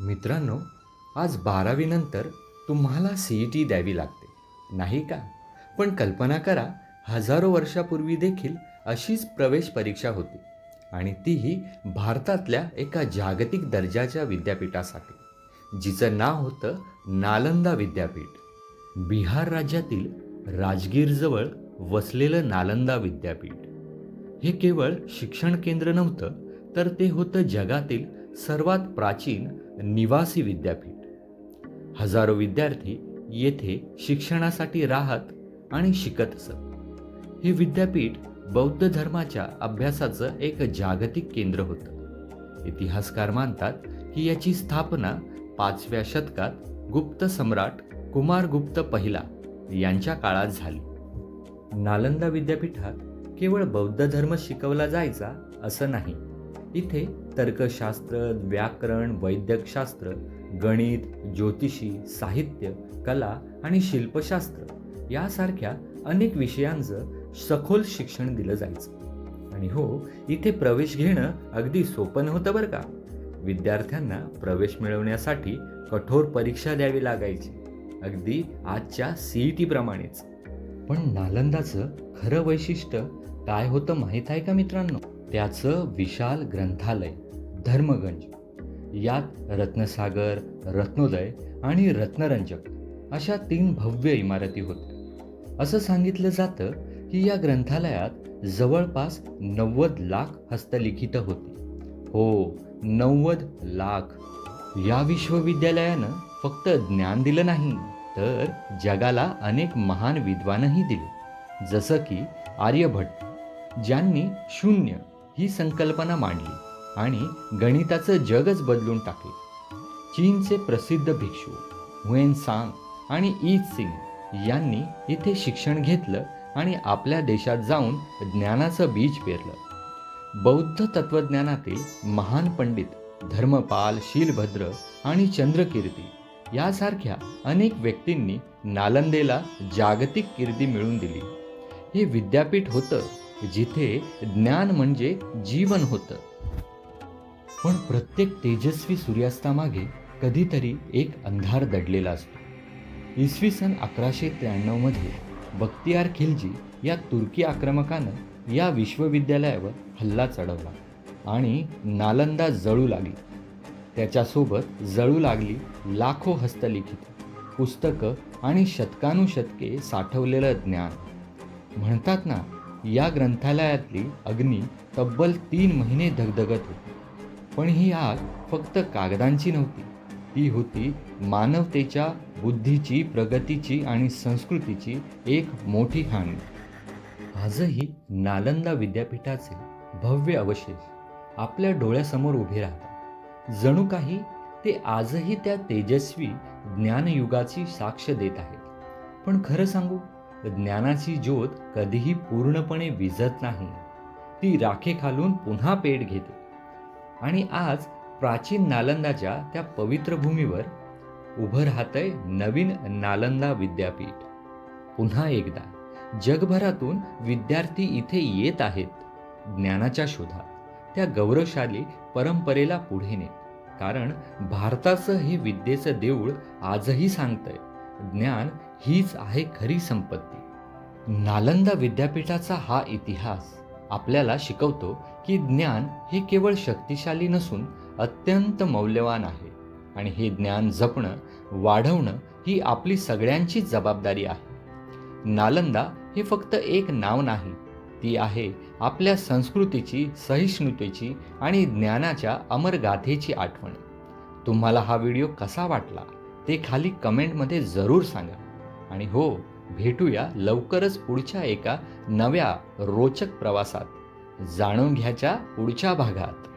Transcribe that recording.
मित्रांनो आज बारावीनंतर तुम्हाला सी ई टी द्यावी लागते. नाही का? पण कल्पना करा हजारो वर्षापूर्वी देखील अशीच प्रवेश परीक्षा होती आणि तीही भारतातल्या एका जागतिक दर्जाच्या विद्यापीठासाठी जिचं नाव होतं नालंदा विद्यापीठ. बिहार राज्यातील राजगीरजवळ वसलेलं नालंदा विद्यापीठ. हे केवळ शिक्षण केंद्र नव्हतं तर ते होतं जगातील सर्वात प्राचीन निवासी विद्यापीठ. हजारो विद्यार्थी येथे शिक्षणासाठी राहत आणि शिकत असत. हे विद्यापीठ बौद्ध धर्माच्या अभ्यासाचं एक जागतिक केंद्र होतं. इतिहासकार मानतात की याची स्थापना पाचव्या शतकात गुप्त सम्राट कुमारगुप्त पहिला यांच्या काळात झाली. नालंदा विद्यापीठात केवळ बौद्ध धर्म शिकवला जायचा असं नाही इथे तर्कशास्त्र व्याकरण वैद्यकशास्त्र गणित ज्योतिषी साहित्य कला आणि शिल्पशास्त्र यासारख्या अनेक विषयांचं सखोल शिक्षण दिलं जायचं. आणि हो इथे प्रवेश घेणं अगदी सोपं नव्हतं बरं का? विद्यार्थ्यांना प्रवेश मिळवण्यासाठी कठोर परीक्षा द्यावी लागायची. अगदी आजच्या सीईटी प्रमाणेच. पण नालंदाचं खरं वैशिष्ट्य काय होतं माहीत आहे का मित्रांनो? त्याचं विशाल ग्रंथालय. धर्मगंज. यात रत्नसागर रत्नोदय आणि रत्नरंजक अशा तीन भव्य इमारती होत्या. असं सांगितलं जातं की या ग्रंथालयात जवळपास नव्वद लाख हस्तलिखितं होती. हो नव्वद लाख. या विश्वविद्यालयानं फक्त ज्ञान दिलं नाही तर जगाला अनेक महान विद्वानही दिले. जसं की आर्यभट्ट ज्यांनी शून्य ही संकल्पना मांडली. आणि गणिताचं जगच बदलून टाकले. चीनचे प्रसिद्ध भिक्षू हुएन सांग आणि ई सिंग यांनी इथे शिक्षण घेतलं आणि आपल्या देशात जाऊन ज्ञानाचं बीज पेरलं. बौद्ध तत्वज्ञानातील महान पंडित धर्मपाल शीलभद्र आणि चंद्रकीर्ती यासारख्या अनेक व्यक्तींनी नालंदेला जागतिक कीर्ती मिळवून दिली. हे विद्यापीठ होतं जिथे ज्ञान म्हणजे जीवन होतं. पण प्रत्येक तेजस्वी सूर्यास्तामागे कधीतरी एक अंधार दडलेला असतो. इसवी सन अकराशे त्र्याण्णवमध्ये बख्तियार खिलजी या तुर्की आक्रमकानं या विश्वविद्यालयावर हल्ला चढवला आणि नालंदा जळू लागली. त्याच्यासोबत जळू लागली लाखो हस्तलिखित पुस्तकं आणि शतकानुशतके साठवलेलं ज्ञान. म्हणतात ना या ग्रंथालयातली अग्नी तब्बल तीन महिने धगधगत होती. पण ही आग फक्त कागदांची नव्हती. ती होती मानवतेच्या बुद्धीची प्रगतीची आणि संस्कृतीची एक मोठी हानी. आजही नालंदा विद्यापीठाचे भव्य अवशेष आपल्या डोळ्यासमोर उभे राहतात. जणू काही ते आजही त्या तेजस्वी ज्ञानयुगाची साक्ष देत आहेत. पण खरं सांगू ज्ञानाची ज्योत कधीही पूर्णपणे विझत नाही. ती राखेखालून पुन्हा पेट घेते. आणि आज प्राचीन नालंदाच्या त्या पवित्र भूमीवर उभं राहतंय नवीन नालंदा विद्यापीठ. पुन्हा एकदा जगभरातून विद्यार्थी इथे येत आहेत ज्ञानाच्या शोधात त्या गौरवशाली परंपरेला पुढे नेत. कारण भारताचं हे विद्येचं देऊळ आजही सांगतंय ज्ञान हीच आहे खरी संपत्ती. नालंदा विद्यापीठाचा हा इतिहास आपल्याला शिकवतो की ज्ञान हे केवळ शक्तिशाली नसून अत्यंत मौल्यवान आहे. आणि हे ज्ञान जपणं वाढवणं ही आपली सगळ्यांची जबाबदारी आहे. नालंदा हे फक्त एक नाव नाही ती आहे आपल्या संस्कृतीची सहिष्णुतेची आणि ज्ञानाच्या अमर गाथेची आठवण. तुम्हाला हा व्हिडिओ कसा वाटला ते खाली कमेंटमध्ये जरूर सांगा. आणि हो भेटूया लवकरच पुढच्या एका नव्या रोचक प्रवासात. जाणून घ्याच्या पुढच्या भागात.